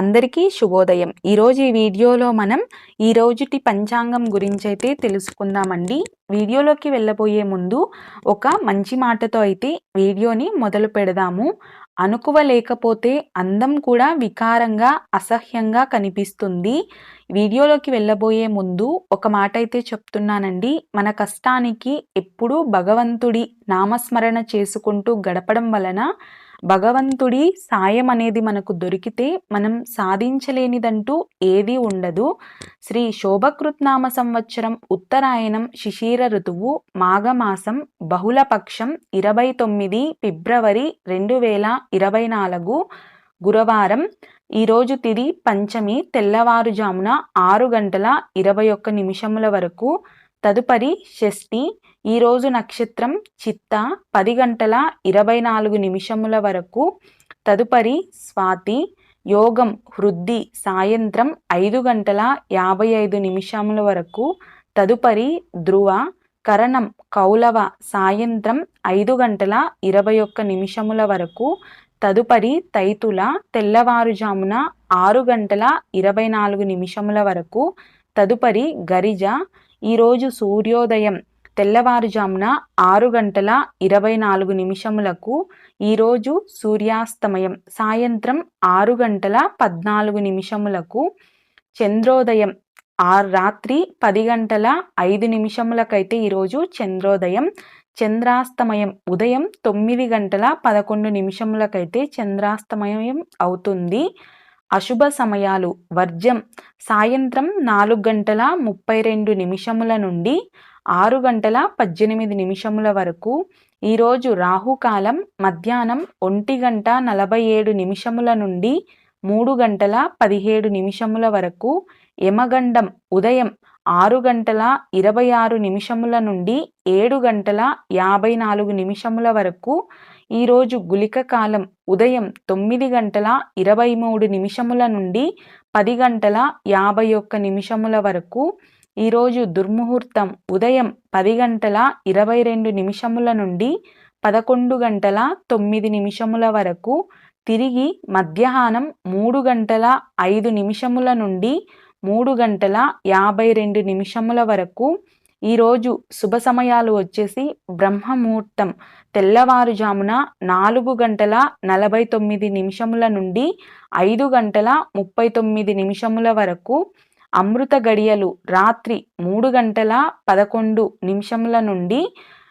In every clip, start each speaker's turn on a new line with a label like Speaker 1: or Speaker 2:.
Speaker 1: అందరికీ శుభోదయం. ఈరోజు ఈ వీడియోలో మనం ఈ రోజుటి పంచాంగం గురించి అయితే తెలుసుకుందామండి. వీడియోలోకి వెళ్ళబోయే ముందు ఒక మంచి మాటతో అయితే వీడియోని మొదలు పెడదాము. అనుకువ లేకపోతే అందం కూడా వికారంగా అసహ్యంగా కనిపిస్తుంది. వీడియోలోకి వెళ్ళబోయే ముందు ఒక మాట అయితే చెప్తున్నానండి. మన కష్టానికి ఎప్పుడూ భగవంతుడి నామస్మరణ చేసుకుంటూ గడపడం వలన భగవంతుడి సాయం అనేది మనకు దొరికితే మనం సాధించలేనిదంటూ ఏదీ ఉండదు. శ్రీ శోభకృత్నామ సంవత్సరం ఉత్తరాయణం శిశిర ఋతువు మాఘమాసం బహుళపక్షం ఇరవై తొమ్మిది ఫిబ్రవరి రెండు వేల ఇరవై నాలుగు గురువారం ఈరోజు తిది పంచమి తెల్లవారుజామున ఆరు గంటల ఇరవై ఒక్క నిమిషముల వరకు తదుపరి షష్ఠి ఈరోజు నక్షత్రం చిత్త పది గంటల ఇరవై నాలుగు నిమిషముల వరకు. తదుపరి స్వాతి యోగం వృద్ధి సాయంత్రం ఐదు గంటల యాభై ఐదు నిమిషముల వరకు. తదుపరి ధ్రువ కరణం కౌలవ సాయంత్రం ఐదు గంటల ఇరవై ఒక్క నిమిషముల వరకు. తదుపరి తైతుల తెల్లవారుజామున ఆరు గంటల ఇరవై నాలుగు నిమిషముల వరకు. తదుపరి గరిజ ఈరోజు సూర్యోదయం తెల్లవారుజామున ఆరు గంటల ఇరవై నాలుగు నిమిషములకు ఈరోజు సూర్యాస్తమయం. సాయంత్రం ఆరు గంటల పద్నాలుగు నిమిషములకు చంద్రోదయం ఆ రాత్రి పది గంటల ఐదు నిమిషములకైతే ఈరోజు చంద్రోదయం. చంద్రాస్తమయం ఉదయం తొమ్మిది గంటల పదకొండు నిమిషములకైతే చంద్రాస్తమయం అవుతుంది. అశుభ సమయాలు. వర్జం సాయంత్రం నాలుగు గంటల ముప్పై రెండు నిమిషముల నుండి ఆరు గంటల పద్దెనిమిది నిమిషముల వరకు. ఈరోజు రాహుకాలం మధ్యాహ్నం ఒంటి గంట నలభై ఏడు నిమిషముల నుండి మూడు గంటల పదిహేడు నిమిషముల వరకు. యమగండం ఉదయం ఆరు గంటల ఇరవై ఆరు నిమిషముల నుండి ఏడు గంటల యాభై నాలుగు నిమిషముల వరకు. ఈరోజు గులిక కాలం ఉదయం తొమ్మిది గంటల ఇరవై మూడు నిమిషముల నుండి పది గంటల యాభై ఒక్క నిమిషముల వరకు ఈరోజు దుర్ముహూర్తం ఉదయం పది గంటల ఇరవై రెండు నిమిషముల నుండి పదకొండు గంటల తొమ్మిది నిమిషముల వరకు తిరిగి మధ్యాహ్నం మూడు గంటల ఐదు నిమిషముల నుండి మూడు గంటల యాభై రెండు నిమిషముల వరకు ఈరోజు శుభ సమయాలు వచ్చేసి బ్రహ్మముహూర్తం తెల్లవారుజామున నాలుగు గంటల నలభై తొమ్మిది నిమిషముల నుండి ఐదు గంటల ముప్పై తొమ్మిది నిమిషముల వరకు అమృత గడియలు రాత్రి మూడు గంటల పదకొండు నిమిషముల నుండి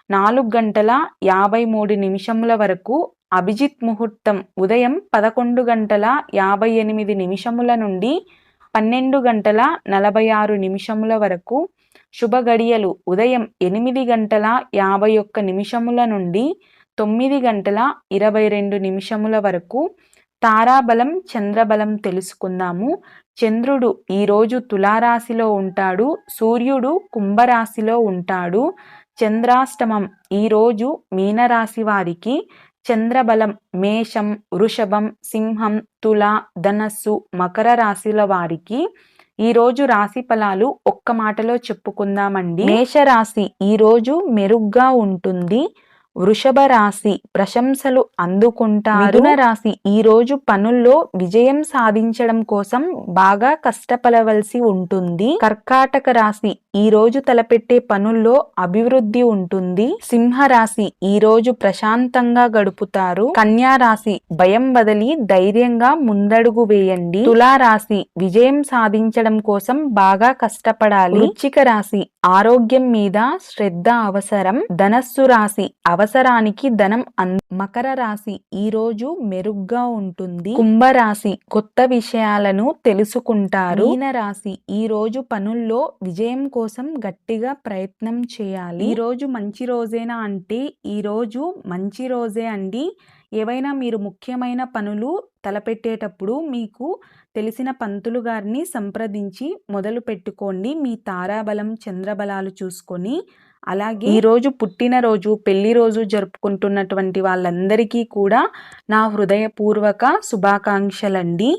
Speaker 1: నాలుగు గంటల యాభై మూడు నిమిషముల వరకు అభిజిత్ ముహూర్తం ఉదయం పదకొండు గంటల యాభై ఎనిమిది నిమిషముల నుండి పన్నెండు గంటల నలభై ఆరు నిమిషముల వరకు శుభ గడియలు ఉదయం ఎనిమిది గంటల యాభై ఒక్క నిమిషముల నుండి తొమ్మిది గంటల ఇరవై రెండు నిమిషముల వరకు తారాబలం చంద్రబలం తెలుసుకుందాము. చంద్రుడు ఈరోజు తులారాశిలో ఉంటాడు. సూర్యుడు కుంభరాశిలో ఉంటాడు. చంద్రాష్టమం ఈరోజు మీనరాశి వారికి చంద్రబలం మేషం వృషభం సింహం తుల ధనస్సు మకర రాశుల వారికి ఈరోజు రాశి ఫలాలు ఒక్క మాటలో చెప్పుకుందామండి. మేషరాశి ఈరోజు మెరుగ్గా ఉంటుంది. వృషభ రాశి ప్రశంసలు అందుకుంటారు. రాశి ఈ రోజు పనుల్లో విజయం సాధించడం కోసం బాగా కష్టపడవలసి ఉంటుంది. కర్కాటక రాశి ఈ రోజు తలపెట్టే పనుల్లో అభివృద్ధి ఉంటుంది. సింహ రాశి ఈ రోజు ప్రశాంతంగా గడుపుతారు. కన్యా రాశి భయం బదిలి ధైర్యంగా ముందడుగు వేయండి. తులా రాశి విజయం సాధించడం కోసం బాగా కష్టపడాలి. వృచ్చిక రాశి ఆరోగ్యం మీద శ్రద్ధ అవసరం. ధనస్సు రాశి అవసరానికి ధనం మకర రాశి ఈ రోజు మెరుగ్గా ఉంటుంది. కుంభరాశి కొత్త విషయాలను తెలుసుకుంటారు. మీన రాశి ఈ రోజు పనుల్లో విజయం కోసం గట్టిగా ప్రయత్నం చేయాలి. ఈ రోజు మంచి రోజేనా అంటే ఈ రోజు మంచి రోజే అండి. ఏవైనా మీరు ముఖ్యమైన పనులు తలపెట్టేటప్పుడు మీకు తెలిసిన పంతులు గారిని సంప్రదించి మొదలు పెట్టుకోండి. మీ తారాబలం చంద్రబలాలు చూసుకొని. అలాగే ఈరోజు పుట్టినరోజు పెళ్ళి రోజు జరుపుకుంటున్నటువంటి వాళ్ళందరికీ కూడా నా హృదయపూర్వక శుభాకాంక్షలండి.